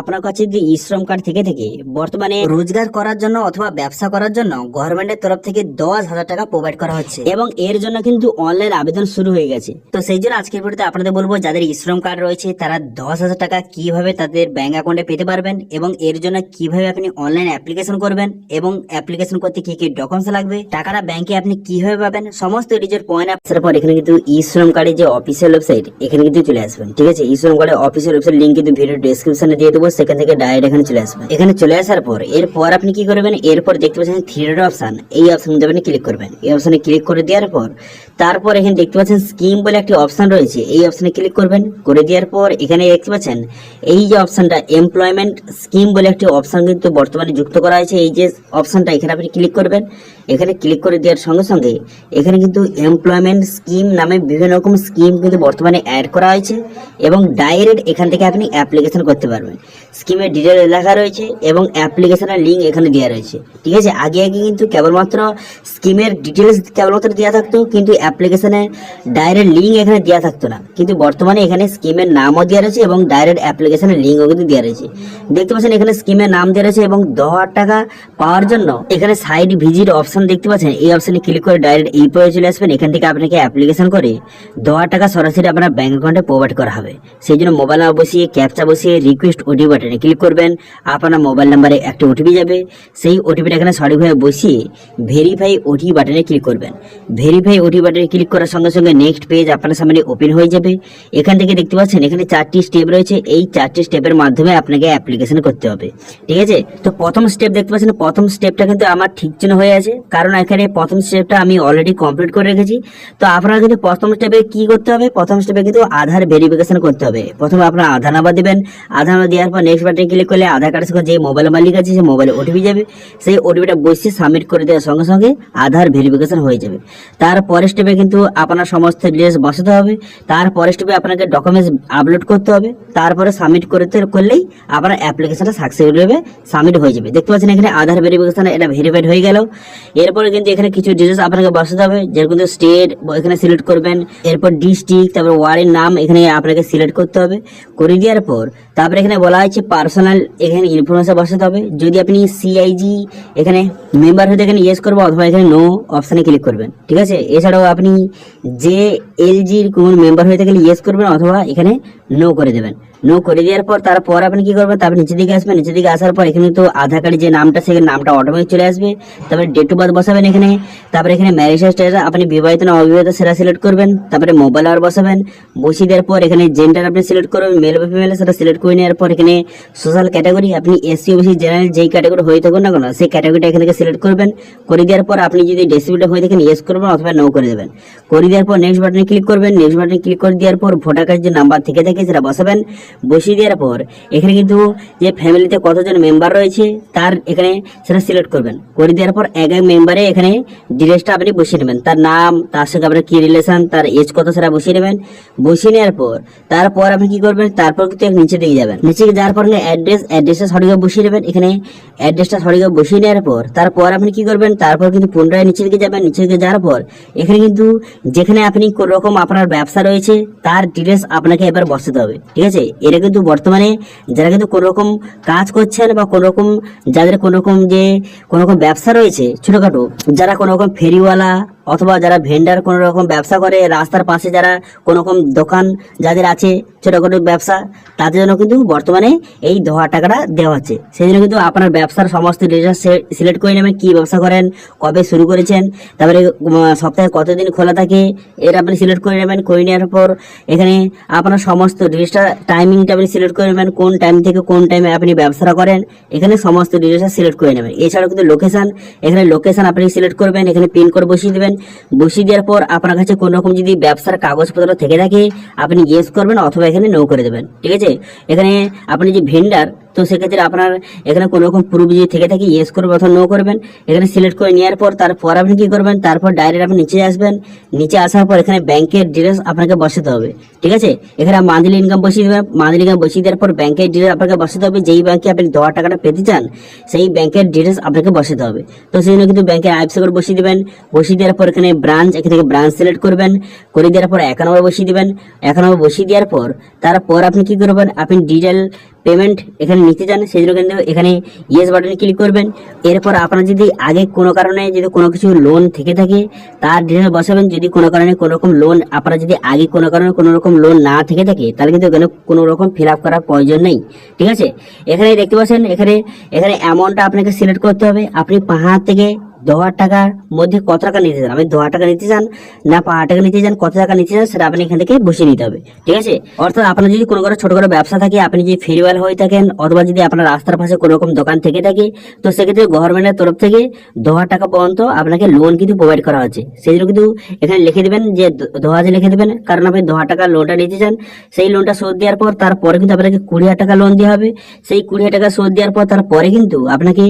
আপনার কাছে যদি শ্রম কার্ড থেকে থেকে বর্তমানে রোজগার করার জন্য অথবা ব্যবসা করার জন্য গভর্নমেন্টের তরফ থেকে দশ হাজার টাকা প্রোভাইড করা হচ্ছে? এবং এর জন্য কিন্তু অনলাইন আবেদন শুরু হয়ে গেছে। তো সেই জন্য আজকের ভিডিওতে আপনাদের বলব, যাদের শ্রম কার্ড রয়েছে, তারা দশ হাজার টাকা কীভাবে তাদের ব্যাংক অ্যাকাউন্টে পেতে পারবেন এবং এর জন্য কীভাবে আপনি অনলাইন অ্যাপ্লিকেশন করবেন এবং অ্যাপ্লিকেশন করতে কি কি ডকুমেন্টস লাগবে, টাকাটা ব্যাংকে আপনি কীভাবে পাবেন, সমস্ত ডিজের পয়েন্ট আসার পর এখানে কিন্তু ই শ্রম কার্ডের যে অফিসিয়াল ওয়েবসাইট এখানে কিন্তু চলে আসবেন। ঠিক আছে? ই শ্রম কার্ডের অফিসিয়াল ওয়েবসাইট লিঙ্ক কিন্তু ভিডিও ডেসক্রিপশনে দিয়ে দেবো। সেখান থেকে ডাইরেক্ট এখানে চলে আসবেন। এখানে চলে আসার পর, এরপর আপনি কি করবেন? এরপর দেখতে পাচ্ছেন থ্রি ডট অপশন এই অপশন আপনি ক্লিক করবেন। এই অপশনে ক্লিক করে দেওয়ার পর, তারপর এখানে দেখতে পাচ্ছেন স্কিম বলে একটি অপশন রয়েছে। এই অপশনে ক্লিক করবেন, করে দেওয়ার পর এখানে দেখতে পাচ্ছেন এই যে অপশনটা এমপ্লয়মেন্ট স্কিম বলে একটি অপশন কিন্তু বর্তমানে যুক্ত করা হয়েছে। এই যে অপশনটা এখানে আপনি ক্লিক করবেন। এখানে ক্লিক করে দেওয়ার সঙ্গে সঙ্গে এখানে কিন্তু এমপ্লয়মেন্ট স্কিম নামে বিভিন্ন রকম স্কিম কিন্তু বর্তমানে অ্যাড করা হয়েছে এবং ডাইরেক্ট এখান থেকে আপনি অ্যাপ্লিকেশন করতে পারবেন। স্কিমের ডিটেল লেখা রয়েছে এবং অ্যাপ্লিকেশনের লিঙ্ক এখানে দেওয়া রয়েছে। ঠিক আছে? আগে আগে কিন্তু কেবলমাত্র স্কিমের ডিটেলস কেবলমাত্র দেওয়া থাকতো, কিন্তু অ্যাপ্লিকেশনের ডাইরেক্ট লিঙ্ক এখানে দেওয়া থাকতো না। কিন্তু বর্তমানে এখানে স্কিমের নামও দেওয়া রয়েছে এবং ডাইরেক্ট অ্যাপ্লিকেশনের লিঙ্কও কিন্তু দেওয়া রয়েছে। দেখতে পাচ্ছেন এখানে স্কিমের নাম দেওয়া রয়েছে এবং দশ টাকা পাওয়ার জন্য এখানে সাইড ভিজিট অপশন দেখতে পাচ্ছেন। এই অপশনে ক্লিক করে ডাইরেক্ট এই পয়ে চলে আসবেন। এখান থেকে আপনাকে অ্যাপ্লিকেশন করে দশ টাকা সরাসরি আপনার ব্যাংক অ্যাকাউন্টে প্রোভাইড করা হবে। সেই জন্য মোবাইল বসিয়ে ক্যাপচা বসিয়ে রিকোয়েস্ট ওটিপি বাটনে ক্লিক করবেন, আপনার মোবাইল নাম্বারে একটা ওটিপি যাবে। সেই ওটিপিটা এখানে সঠিকভাবে বসিয়ে ভেরিফাই ওটিপি বাটনে ক্লিক করবেন। ভেরিফাই ওটিপি বাটনে ক্লিক করার সঙ্গে সঙ্গে নেক্সট পেজ আপনার সামনে ওপেন হয়ে যাবে। এখান থেকে দেখতে পাচ্ছেন, এখানে চারটি স্টেপ রয়েছে। এই চারটি স্টেপের মাধ্যমে আপনাকে অ্যাপ্লিকেশন করতে হবে। ঠিক আছে? তো প্রথম স্টেপ দেখতে পাচ্ছেন, প্রথম স্টেপটা কিন্তু আমার ঠিক জন্য হয়ে আছে। কারণ এখানে প্রথম স্টেপটা আমি অলরেডি কমপ্লিট করে রেখেছি। তো আপনারা কিন্তু প্রথম স্টেপে কি করতে হবে? প্রথম স্টেপে কিন্তু আধার ভেরিফিকেশন করতে হবে। প্রথমে আপনার আধার নাম্বার দেবেন। আধার নাম্বার দেওয়ার পর নেক্সট বাটনে ক্লিক করলে আধার কার্ডের সঙ্গে যে মোবাইল মালিক আছে, সেই মোবাইলে ওটিপি যাবে। সেই ওটিপিটা বসিয়ে সাবমিট করে দেওয়ার সঙ্গে সঙ্গে আধার ভেরিফিকেশন হয়ে যাবে। তারপরের স্টেপে কিন্তু আপনার সমস্ত ডিটেলস বসাতে হবে। তারপরের স্টেপে আপনাকে ডকুমেন্টস আপলোড করতে হবে। তারপরে সাবমিট করতে করলেই আপনার অ্যাপ্লিকেশনটা সাকসেসফুলভাবে সাবমিট হয়ে যাবে দেখতে পাচ্ছেন এখানে আধার ভেরিফিকেশন এটা ভেরিফাইড হয়ে গেল। এরপরে কিন্তু এখানে কিছু ডিটেলস আপনাকে বসাতে হবে, যেরকম স্টেট এখানে সিলেক্ট করবেন, এরপর ডিস্ট্রিক্ট তারপর ওয়ার্ডের নাম এখানে আপনাকে সিলেক্ট করতে হবে। করে দেওয়ার পর তারপরে এখানে বলা হয়েছে পার্সোনাল এখানে ইনফরমেশন বসাতে হবে। যদি আপনি সিআইজি এখানে মেম্বার হতে এখানে ইয়েস করব অথবা এখানে নো অপশানে ক্লিক করবেন, ঠিক আছে? এছাড়াও আপনি যে এলজির কোন মেম্বার হয়ে থাকলে ইয়েস করবেন অথবা এখানে নো করে দেবেন। নো করে দেওয়ার পর তারপর আপনি কি করবেন? তারপর নিচের দিকে আসবেন। নিচের দিকে আসার পর এখানে তো আধার কার্ডে যে নামটা সেখানে নামটা অটোমেটিক চলে আসবে। তারপরে ডেট অফ বার্থ বসাবেন এখানে। তারপরে এখানে ম্যারেজ স্ট্যাটাস আপনি বিবাহিত না অবিবাহিত সেটা সিলেক্ট করবেন। তারপরে মোবাইল নাম্বার বসাবেন। বসিয়ে দেওয়ার পর এখানে জেন্ডার আপনি সিলেক্ট করবেন। মেল বা ফিমেল সেটা সিলেক্ট করে নেওয়ার পর এখানে সোশ্যাল ক্যাটাগরি আপনি এসসি ওবিসি জেনারেল যেই ক্যাটাগরি হয়ে থাকুন না কেন, সেই ক্যাটাগরিটা এখান থেকে সিলেক্ট করবেন। করে দেওয়ার পর আপনি যদি ডেসিবিলিটি হয়ে থাকেন ইয়েস করবেন অথবা নো করে দেবেন। করে দেওয়ার পর নেক্সট বাটনে ক্লিক করবেন। নেক্সট বাটনে ক্লিক করে দেওয়ার পর ভোটার কার্ড যে নাম্বার থেকে থাকে সেটা বসাবেন। বসিয়ে দেওয়ার পর এখানে কিন্তু যে ফ্যামিলিতে কতজন মেম্বার রয়েছে, তার এখানে সেটা সিলেক্ট করবেন। করে দেওয়ার পর এক এক মেম্বারে এখানে ডিটেলসটা আপনি বসিয়ে নেবেন। তার নাম, তার সঙ্গে আপনার কি রিলেশন তার এজ কত সেটা বসিয়ে নেবেন। বসিয়ে নেওয়ার পর, তারপর আপনি কি করবেন? তারপর কিন্তু নিচে দিয়ে যাবেন। নিচে যাওয়ার পর অ্যাড্রেস অ্যাড্রেসে সঠিকভাবে বসিয়ে দেবেন। এখানে অ্যাড্রেসটা সঠিকভাবে বসিয়ে নেওয়ার পর, তারপর আপনি কি করবেন? তারপর কিন্তু পুনরায় নিচে দিকে যাবেন। নিচে দিকে যাওয়ার পর, এখানে কিন্তু যেখানে আপনি কোন রকম আপনার ব্যবসা রয়েছে, তার ডিটেলস আপনাকে এবার বসাতে হবে। ঠিক আছে? এটা কিন্তু বর্তমানে যারা কিন্তু কোন রকম কাজ করছেন বা কোন রকম যাদের কোন রকম যে কোন রকম ব্যবসা রয়েছে, ছোটখাটো, যারা কোন রকম ফেরিওয়ালা অথবা যারা ভেন্ডার কোন রকম ব্যবসা করে, রাস্তার পাশে যারা কোন রকম দোকান যাদের আছে, ছোটখাটো ব্যবসা, তাদের জন্য কিন্তু বর্তমানে এই হাজার টাকাটা দেওয়া হচ্ছে। সেই জন্য কিন্তু আপনার ব্যবসার সমস্ত ডিটেলস সিলেক্ট করে নেবেন কী ব্যবসা করেন, কবে শুরু করেছেন, তারপরে সপ্তাহে কতদিন খোলা থাকে, এর আপনি সিলেক্ট করে নেবেন, করে নেওয়ার পর এখানে আপনার সমস্ত ডিটেলসটা টাইমিংটা আপনি সিলেক্ট করে নেবেন, কোন টাইম থেকে কোন টাইমে আপনি ব্যবসাটা করেন, এখানে সমস্ত ডিটেলসটা সিলেক্ট করে নেবেন। এছাড়াও কিন্তু লোকেশান এখানে লোকেশান আপনি সিলেক্ট করবেন, এখানে পিন কোড বসিয়ে দেবেন, বসিয়ে দেওয়ার পর আপনার কাছে কোনো রকম যদি ব্যবসার কাগজপত্র থেকে থাকে, আপনি ইয়েস করবেন অথবা এখানে নো করে দেবেন, ঠিক আছে? এখানে আপনি যে ভেন্ডার তো সেক্ষেত্রে আপনার এখানে কোনো রকম প্রুফ যদি থেকে থাকে ইয়েস করবেন অথবা নো করবেন, এখানে সিলেক্ট করে নেওয়ার পর তারপর আপনি কি করবেন, তারপর ডাইরেক্ট আপনি নিচে আসবেন, নিচে আসার পর এখানে ব্যাংকের ডিটেলস আপনাকে বসাতে হবে, ঠিক আছে? এখানে মান্থলি ইনকাম বসিয়ে দেবেন মান্থলি ইনকাম বসিয়ে দেওয়ার পর ব্যাংকের ডিটেলস আপনাকে বসাতে হবে, যেই ব্যাংকে আপনি দেওয়ার টাকাটা পেতে চান, সেই ব্যাংকের ডিটেলস আপনাকে বসাতে হবে। তো সেই জন্য কিন্তু ব্যাংকের আইএফসি কোড বসিয়ে দেবেন, বসিয়ে দেওয়ার পর এখানে ব্রাঞ্চ এখান থেকে ব্রাঞ্চ সিলেক্ট করবেন, করে দেওয়ার পর এক নম্বর বসিয়ে দেবেন এক নম্বর বসিয়ে দেওয়ার পর তারপর আপনি কি করবেন, আপনি ডিটেল পেমেন্ট এখানে নিতে চান, সেই জন্য কিন্তু এখানে ইয়েস বাটনে ক্লিক করবেন। এরপর আপনার যদি আগে কোনো কারণে যদি কোনো কিছু লোন থেকে থাকে, তার ডিটেল বসাবেন। যদি কোনো কারণে কোনো রকম লোন আপনার যদি আগে কোনো কারণে কোনো রকম লোন না থেকে থাকে, তাহলে কিন্তু এখানে কোনো রকম ফিল আপ করার প্রয়োজন নেই। ঠিক আছে? এখানে দেখতে পাচ্ছেন, এখানে এখানে অ্যামাউন্টটা আপনাকে সিলেক্ট করতে হবে। আপনি পাহাড় থেকে দশ হাজার টাকার মধ্যে কত টাকা নিতে চান? আপনি দশ হাজার টাকা নিতে চান না পাঁচ হাজার টাকা নিতে চান, কত টাকা নিতে চান, সেটা আপনি এখান থেকে বসে নিতে হবে। ঠিক আছে? অর্থাৎ আপনার যদি কোনো কোনো ছোট ব্যবসা থাকে, আপনি যদি ফেরিওয়াল হয়ে থাকেন, অথবা যদি আপনার রাস্তার পাশে কোনো রকম দোকান থেকে থাকে, তো সেক্ষেত্রে গভর্নমেন্টের তরফ থেকে দশ হাজার টাকা পর্যন্ত আপনাকে লোন কিন্তু প্রোভাইড করা হচ্ছে। সেই জন্য কিন্তু এখানে লিখে দেবেন যে দশ হাজার লিখে দেবেন, কারণ আপনি দশ হাজার টাকা লোনটা নিতে চান। সেই লোনটা শোধ দেওয়ার পর তারপরে কিন্তু আপনাকে কুড়ি হাজার টাকা লোন দেওয়া হবে। সেই কুড়ি হাজার টাকা শোধ দেওয়ার পর তারপরে কিন্তু আপনাকে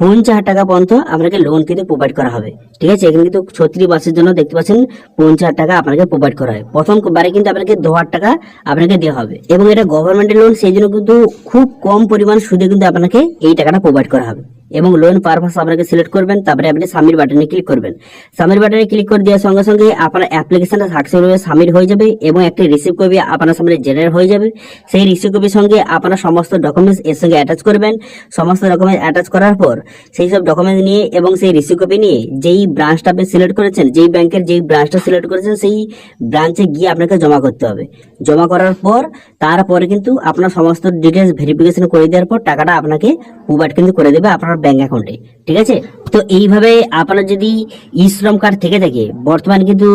পঞ্চাশ হাজার টাকা পর্যন্ত আপনাকে লোন কিন্তু প্রোভাইড করা হবে। ঠিক আছে? এখানে কিন্তু ছত্রিশ মাসের জন্য দেখতে পাচ্ছেন পঞ্চাশ হাজার টাকা আপনাকে প্রোভাইড করা হয়। প্রথম বারে কিন্তু আপনাকে দু হাজার টাকা আপনাকে দেওয়া হবে। এবং এটা গভর্নমেন্টের লোন সেই জন্য কিন্তু খুব কম পরিমাণ সুদে কিন্তু আপনাকে এই টাকাটা প্রোভাইড করা হবে। এবং লোন পারপাস আপনাকে সিলেক্ট করবেন, তারপরে আপনি সামির বাটনে ক্লিক করবেন। সামির বাটনে ক্লিক করে দেওয়ার সঙ্গে সঙ্গে আপনার অ্যাপ্লিকেশনটা সাকসেসফুলি সামিট হয়ে যাবে এবং একটি রিসিভ কপি আপনার সামনে জেনারেট হয়ে যাবে। সেই রিসিভ কপির সঙ্গে আপনার সমস্ত ডকুমেন্টস এর সঙ্গে অ্যাটাচ করবেন। সমস্ত ডকুমেন্ট অ্যাটাচ করার পর সেই সব ডকুমেন্ট নিয়ে এবং সেই রিসিভ কপি নিয়ে যেই ব্রাঞ্চটা আপনি সিলেক্ট করেছেন, যেই ব্যাংকের যেই ব্রাঞ্চটা সিলেক্ট করেছেন, সেই ব্রাঞ্চে গিয়ে আপনাকে জমা করতে হবে। জমা করার পর তারপরে কিন্তু আপনার সমস্ত ডিটেলস ভেরিফিকেশন করে দেওয়ার পর টাকাটা আপনাকে প্রোভাইড কিন্তু করে দেবে আপনার ব্যাংক অ্যাকাউন্টে ঠিক আছে? তো এইভাবে আপনার যদি ই শ্রম কার্ড থেকে থাকে, বর্তমানে কিন্তু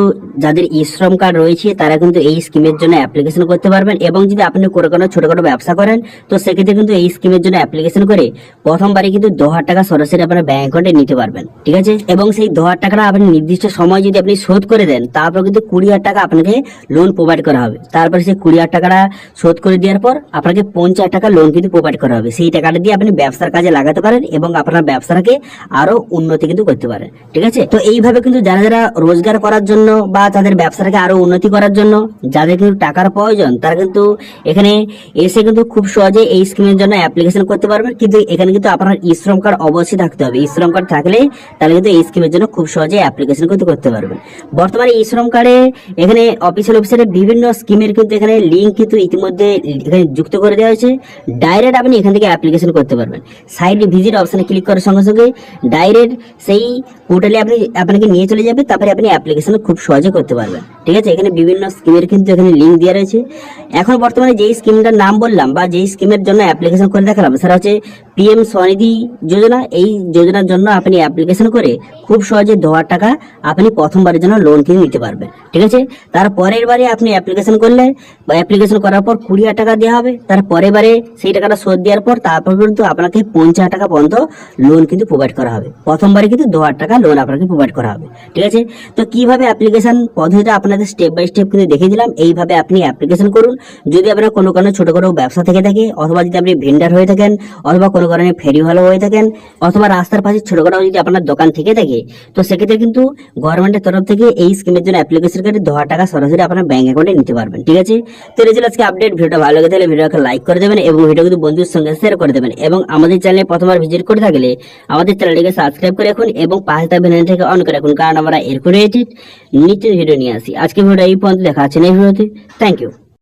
যাদের ই শ্রম কার্ড রয়েছে, তারা কিন্তু এই স্কিমের জন্য অ্যাপ্লিকেশন করতে পারবেন এবং যদি আপনি কোনো কোনো ছোটখাটো ব্যবসা করেন, তো সেক্ষেত্রে কিন্তু এই স্কিমের জন্য অ্যাপ্লিকেশন করে প্রথমবারে কিন্তু দু হাজার টাকা সরাসরি আপনার ব্যাংক অ্যাকাউন্টে নিতে পারবেন, ঠিক আছে? এবং সেই দু হাজার টাকাটা আপনি নির্দিষ্ট সময় যদি আপনি শোধ করে দেন, তারপর কিন্তু কুড়ি হাজার টাকা আপনাকে লোন প্রোভাইড করা হবে। তারপরে সেই কুড়ি হাজার টাকাটা শোধ করে দেওয়ার পর আপনাকে পঞ্চাশ টাকা লোন কিন্তু প্রোভাইড করা হবে। সেই টাকাটা দিয়ে আপনি ব্যবসার কাজে লাগাতে পারেন এবং আপনার ব্যবসাটাকে আরও উন্নতি কিন্তু করতে পারেন। ঠিক আছে? তো এইভাবে কিন্তু যারা যারা রোজগার করার জন্য বা তাদের ব্যবসাটাকে আরও উন্নতি করার জন্য, যাদের কিন্তু টাকার প্রয়োজন, তারা কিন্তু এখানে এসে কিন্তু খুব সহজে এই স্কিমের জন্য অ্যাপ্লিকেশন করতে পারবেন কিন্তু এখানে কিন্তু আপনার ই শ্রম কার্ড অবশ্যই থাকতে হবে। ই শ্রম কার্ড থাকলে তাহলে কিন্তু এই স্কিমের জন্য খুব সহজে অ্যাপ্লিকেশন কিন্তু করতে পারবেন। বর্তমানে ই শ্রম কার্ডে এখানে অফিসিয়াল অফিসের বিভিন্ন স্কিমের কিন্তু এখানে লিঙ্ক কিন্তু ইতিমধ্যে এখানে যুক্ত করে দেওয়া হয়েছে। ডাইরেক্ট আপনি এখান থেকে অ্যাপ্লিকেশন করতে পারবেন। সাইডে ভিজিট অপশনে ক্লিক করার সঙ্গে সঙ্গে ডাইরেক্ট সেই পোর্টালে আপনি, আপনাকে নিয়ে চলে যাবে, তারপরে আপনি অ্যাপ্লিকেশন খুব সহজে করতে পারবেন। ঠিক আছে? এখানে বিভিন্ন স্কিমের কিন্তু এখানে লিঙ্ক দেওয়া রয়েছে। এখন বর্তমানে যেই স্কিমটার নাম বললাম বা যেই স্কিমের জন্য অ্যাপ্লিকেশন করে দেখালাম, সেটা হচ্ছে পিএম স্বনিধি যোজনা। এই যোজনার জন্য আপনি অ্যাপ্লিকেশন করে খুব সহজে দু হাজার টাকা আপনি প্রথমবারের জন্য লোন কিনে নিতে পারবেন। ঠিক আছে? তার পরের বারে আপনি অ্যাপ্লিকেশন করলে বা অ্যাপ্লিকেশন করার পর কুড়ি হাজার টাকা দেওয়া হবে। তার পরের বারে সেই টাকাটা শোধ দেওয়ার পর তারপর কিন্তু আপনাকে পঞ্চাশ টাকা পর্যন্ত লোন কিন্তু প্রোভাইড করা হবে। প্রথমবারে কিন্তু দু হাজার টাকা লোন আপনাকে প্রোভাইড করা হবে। ঠিক আছে? তো কীভাবে অ্যাপ্লিকেশন পদ্ধতিটা আপনাদের স্টেপ বাই স্টেপ কিন্তু দেখে দিলাম। এইভাবে আপনি অ্যাপ্লিকেশন করুন। যদি আপনার কোনো কারণে ছোট কোনো ব্যবসা থেকে থাকে, অথবা যদি আপনি ভেন্ডার হয়ে থাকেন, অথবা কোনো কারণে ফেরি ভালো হয়ে থাকেন, অথবা রাস্তার পাশে ছোটখাটো যদি আপনার দোকান থেকে থাকে, তো সেক্ষেত্রে কিন্তু গভর্নমেন্টের তরফ থেকে এই স্কিমের জন্য অ্যাপ্লিকেশন করে দু হাজার টাকা সরাসরি আপনার ব্যাঙ্ক অ্যাকাউন্টে নিতে পারবেন, ঠিক আছে? তো এটা ছিল আজকে আপডেট ভিডিওটা ভালো লাগে তাহলে ভিডিওকে লাইক করে দেবেন এবং ভিডিও কিন্তু বন্ধুর সঙ্গে শেয়ার করে দেবেন। এবং আমাদের চ্যানেলে প্রথমবার ভিজিট করে থাকলে আমাদের চ্যানেলটিকে সাবস্ক্রাইব করে রাখুন এবং পাশে থাকবেন থেকে অন করে রাখুন, কারণ আমরা এরকম রিলেটেড নিচের ভিডিও নিয়ে আসি। আজকে ভিডিও এই পর্যন্ত, দেখা আছে এই ভিডিওতে থ্যাংক ইউ